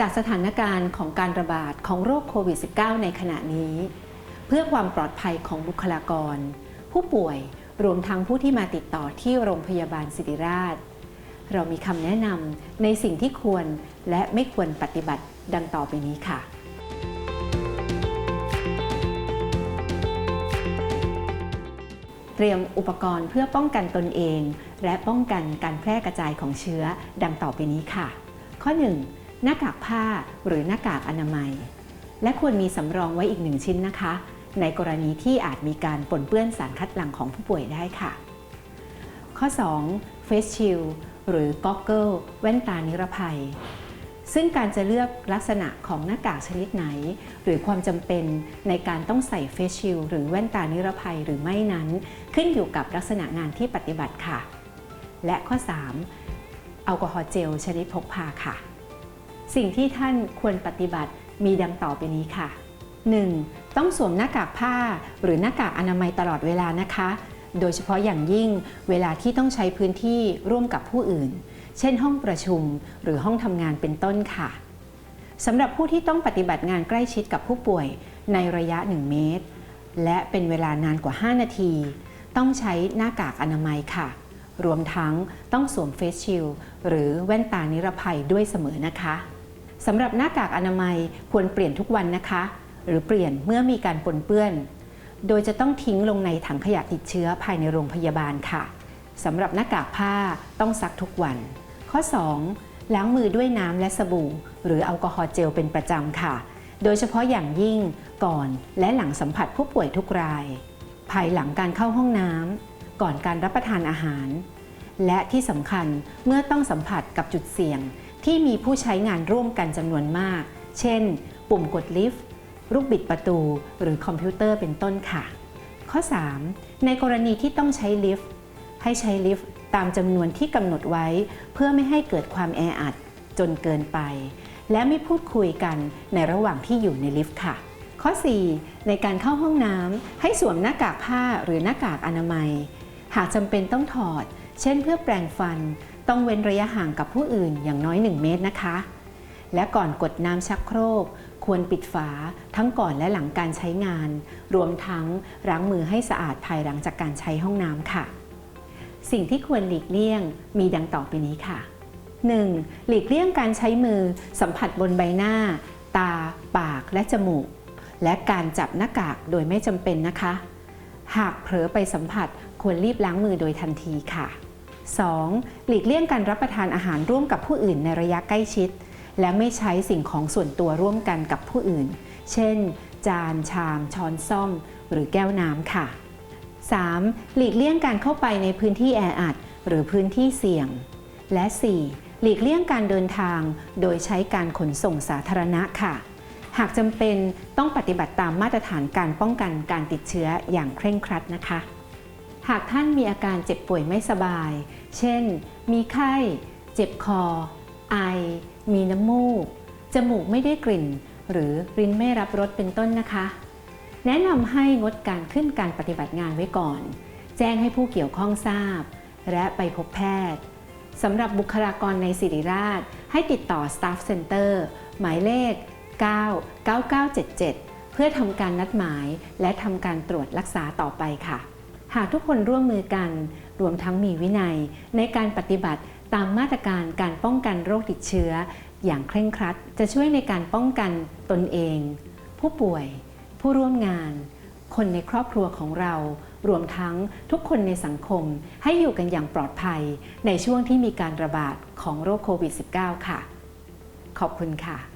จากสถานการณ์ของการระบาดของโรคโควิด -19 ในขณะนี้ เพื่อความปลอดภัยของบุคลากร ผู้ป่วยรวมทั้งผู้ที่มาติดต่อที่โรงพยาบาลศิริราช เรามีคำแนะนำในสิ่งที่ควรและไม่ควรปฏิบัติดังต่อไปนี้ค่ะ เตรียมอุปกรณ์เพื่อป้องกันตนเอง และป้องกันการแพร่กระจายของเชื้อดังต่อไปนี้ค่ะ ข้อ 1. หน้ากากผ้าหรือหน้ากากอนามัย และควรมีสำรองไว้อีกหนึ่งชิ้นนะคะ ในกรณีที่อาจมีการปนเปื้อนสารคัดหลั่งของผู้ป่วยได้ค่ะ ข้อ 2. Face Shield หรือ Goggle แว่นตานิรภัย ซึ่งการจะเลือกลักษณะของหน้ากากชนิดไหน หรือความจำเป็นในการต้องใส่เฟสชิลหรือแว่นตานิรภัยหรือไม่นั้น ขึ้นอยู่กับลักษณะงานที่ปฏิบัติค่ะ และข้อ 3. แอลกอฮอล์เจลชนิดพกพาค่ะ สิ่งที่ท่านควรปฏิบัติมีดังต่อไปนี้ค่ะ 1. ต้องสวมหน้ากากผ้าหรือหน้ากากอนามัยตลอดเวลานะคะ โดยเฉพาะอย่างยิ่งเวลาที่ต้องใช้พื้นที่ร่วมกับผู้อื่น เช่นห้องประชุมหรือห้องทำงานเป็นต้นค่ะสำหรับผู้ที่ต้องปฏิบัติงานใกล้ชิดกับผู้ป่วยในระยะ 1 เมตร และเป็นเวลานานกว่า 5 นาที ต้องใช้หน้ากากอนามัยค่ะ รวมทั้งต้องสวมเฟสชิลหรือแว่นตานิรภัยด้วยเสมอนะคะ สำหรับหน้ากากอนามัยควรเปลี่ยนทุกวันนะคะ หรือเปลี่ยนเมื่อมีการปนเปื้อน โดยจะต้องทิ้งลงในถังขยะติดเชื้อภายในโรงพยาบาลค่ะสำหรับหน้ากากผ้าต้องซักทุกวัน ข้อ 2. ล้างมือด้วยน้ำและสบู่ หรือแอลกอฮอล์เจลเป็นประจำค่ะ โดยเฉพาะอย่างยิ่งก่อนและหลังสัมผัสผู้ป่วยทุกราย ภายหลังการเข้าห้องน้ำก่อนการรับประทานอาหาร และที่สำคัญเมื่อต้องสัมผัสกับจุดเสี่ยง ที่มีผู้ใช้งานร่วมกันจำนวนมาก เช่น ปุ่มกดลิฟต์ลูกบิดประตู หรือคอมพิวเตอร์เป็นต้นค่ะ ข้อ 3. ในกรณีที่ต้องใช้ลิฟต์ให้ใช้ลิฟต์ตามจำนวนที่กำหนดไว้ เพื่อไม่ให้เกิดความแออัดจนเกินไป และไม่พูดคุยกันในระหว่างที่อยู่ในลิฟต์ค่ะ ข้อ 4. ในการเข้าห้องน้ำให้สวมหน้ากากผ้าหรือหน้ากากอนามัย หากจำเป็นต้องถอด เช่นเพื่อแปรงฟัน ต้องเว้นระยะห่างกับผู้อื่นอย่างน้อย 1 เมตรนะคะ และก่อนกดน้ำชักโครก ควรปิดฝาทั้งก่อนและหลังการใช้งาน รวมทั้งล้างมือให้สะอาดภายหลังจากการใช้ห้องน้ำค่ะ สิ่งที่ควรหลีกเลี่ยงมีดังต่อไปนี้ค่ะ 1. หลีกเลี่ยงการใช้มือสัมผัสบนใบหน้า ตา ปากและจมูก และการจับหน้ากากโดยไม่จำเป็นนะคะ หากเผลอไปสัมผัสควรรีบล้างมือโดยทันทีค่ะ 2. หลีกเลี่ยงการรับประทานอาหารร่วมกับผู้อื่นในระยะใกล้ชิด และไม่ใช้สิ่งของส่วนตัวร่วมกันกับผู้อื่น เช่น จาน ชาม ช้อนซ่อม หรือแก้วน้ำค่ะ 3. หลีกเลี่ยงการเข้าไปในพื้นที่แออัดหรือพื้นที่เสี่ยง และ 4. หลีกเลี่ยงการเดินทาง โดยใช้การขนส่งสาธารณะค่ะ หากจำเป็นต้องปฏิบัติตามมาตรฐานการป้องกันการติดเชื้ออย่างเคร่งครัดนะคะ หากท่านมีอาการเจ็บป่วยไม่สบาย เช่น มีไข้ เจ็บคอ ไอ มีน้ำมูก จมูกไม่ได้กลิ่น หรือรินไม่รับรสเป็นต้นนะคะ แนะนำให้งดการขึ้นการปฏิบัติงานไว้ก่อน แจ้งให้ผู้เกี่ยวข้องทราบ และไปพบแพทย์สำหรับบุคลากรในศิริราช ให้ติดต่อ Staff Center หมายเลข 99977 เพื่อทำการนัดหมายและทำการตรวจรักษาต่อไปค่ะ หากทุกคนร่วมมือกัน รวมทั้งมีวินัย ในการปฏิบัติตามมาตรการการป้องกันโรคติดเชื้อ อย่างเคร่งครัด จะช่วยในการป้องกันตนเอง ผู้ป่วย ผู้ร่วมงาน คนในครอบครัวของเรา รวมทั้งทุกคนในสังคมให้อยู่กันอย่างปลอดภัย ในช่วงที่มีการระบาดของโรคโควิด -19 ค่ะ ขอบคุณค่ะ